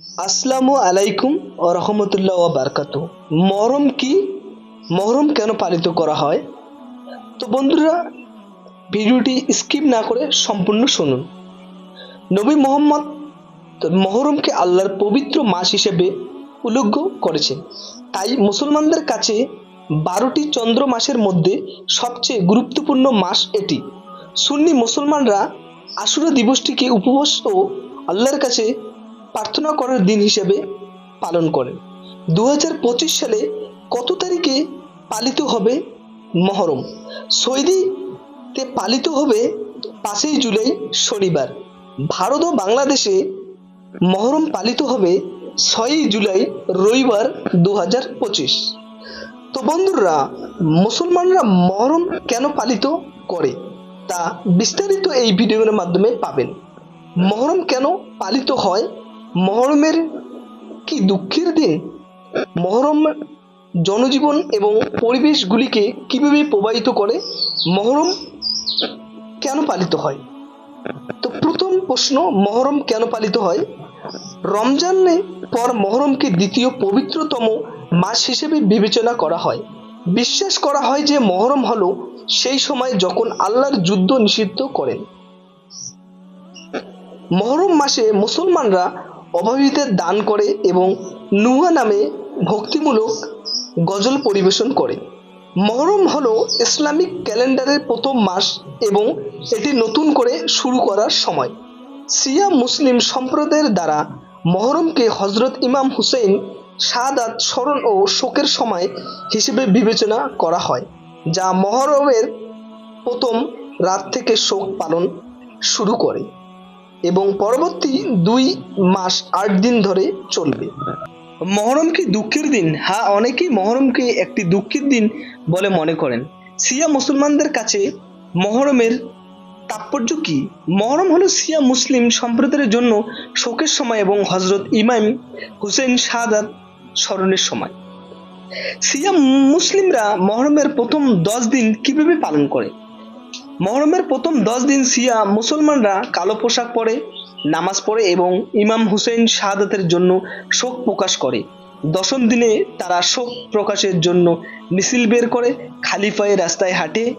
আসসালামু আলাইকুম ও রহমতুল্লাহ বারকাত মহরম কি? মহরম কেন পালিত করা হয়? তো বন্ধুরা, ভিডিওটি স্কিপ না করে সম্পূর্ণ শুনুন। নবী মোহাম্মদ মহরমকে আল্লাহর পবিত্র মাস হিসেবে উল্লেখ করেছেন। তাই মুসলমানদের কাছে বারোটি চন্দ্র মাসের মধ্যে সবচেয়ে গুরুত্বপূর্ণ মাস এটি। সুন্নি মুসলমানরা আশুরা দিবসটিকে উপবাস ও আল্লাহর কাছে প্রার্থনা করার দিন হিসেবে পালন করেন। দু হাজার পঁচিশ সালে কত তারিখে পালিত হবে মহরম? সৌদিতে পালিত হবে পাঁচই জুলাই শনিবার। ভারত ও বাংলাদেশে মহরম পালিত হবে ছয়ই জুলাই রবিবার দু হাজার পঁচিশ। তো বন্ধুরা, মুসলমানরা মহরম কেন পালিত করে? তা বিস্তারিত এই ভিডিওর মাধ্যমে পাবেন। মহরম কেন পালিত হয়? মহরমের কি দুঃখের দিন? মহরম জনজীবন এবং পরিবেশগুলিকে কীভাবে প্রভাবিত করে? মহরম কেন পালিত হয়? তো প্রথম প্রশ্ন, মহরম কেন পালিত হয়? রমজানে পর মহরমকে দ্বিতীয় পবিত্রতম মাস হিসেবে বিবেচনা করা হয়। বিশ্বাস করা হয় যে মহরম হলো সেই সময় যখন আল্লাহর যুদ্ধ নিষিদ্ধ করেন। মহরম মাসে মুসলমানরা অভাবীদের দান করে এবং নুহা নামে ভক্তিমূলক গজল পরিবেশন করে। মহরম হল ইসলামিক ক্যালেন্ডারের প্রথম মাস এবং এটি নতুন করে শুরু করার সময়। সিয়া মুসলিম সম্প্রদায়ের দ্বারা মহরমকে হজরত ইমাম হুসেইন শাহাদাত স্মরণ ও শোকের সময় হিসেবে বিবেচনা করা হয়, যা মহরমের প্রথম রাত থেকে শোক পালন শুরু করে। এবং পরবর্তী দুই মাস আট দিন ধরে চলবে। মহরম কি দুঃখের দিন হ্যাঁ অনেকেই মহরমকে একটি দুঃখের দিন বলে মনে করেন। সিয়া মুসলমানদের কাছে মহরমের তাৎপর্য কি? মহরম হলো সিয়া মুসলিম সম্প্রদায়ের জন্য শোকের সময় এবং হজরত ইমাম হুসেন শাহাদাত স্মরণের সময়। সিয়া মুসলিমরা মহরমের প্রথম দশ দিন কীভাবে পালন করে? মহরমের প্রথম দশ দিন সিয়া মুসলমানরা কালো পোশাক পরে, নামাজ পড়ে এবং ইমাম হুসেন শাহাদাতের জন্য শোক প্রকাশ করে। দশম দিনে তারা শোক প্রকাশের জন্য মিছিল বের করে খালি পায়ে রাস্তায় হাঁটে।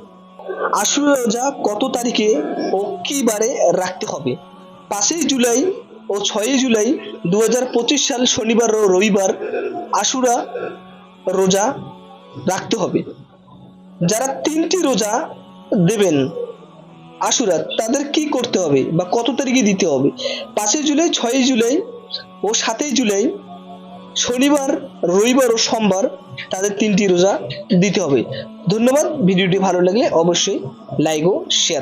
আশুরা রোজা কত তারিখে ও কী বারে রাখতে হবে? পাঁচই জুলাই ও ছয়ই জুলাই দু হাজার পঁচিশ সাল শনিবার ও রবিবার আশুরা রোজা রাখতে হবে। যারা তিনটি রোজা দেবেন। আশুরা, তাদের কি করতে হবে বা কত তারিখে দিতে হবে? পাঁচই জুলাই, ছয়ই জুলাই ও সাতই জুলাই, শনিবার, রবিবার ও সোমবার তাদের তিনটি রোজা দিতে হবে। ধন্যবাদ। ভিডিওটি ভালো লাগলে অবশ্যই লাইক ও শেয়ার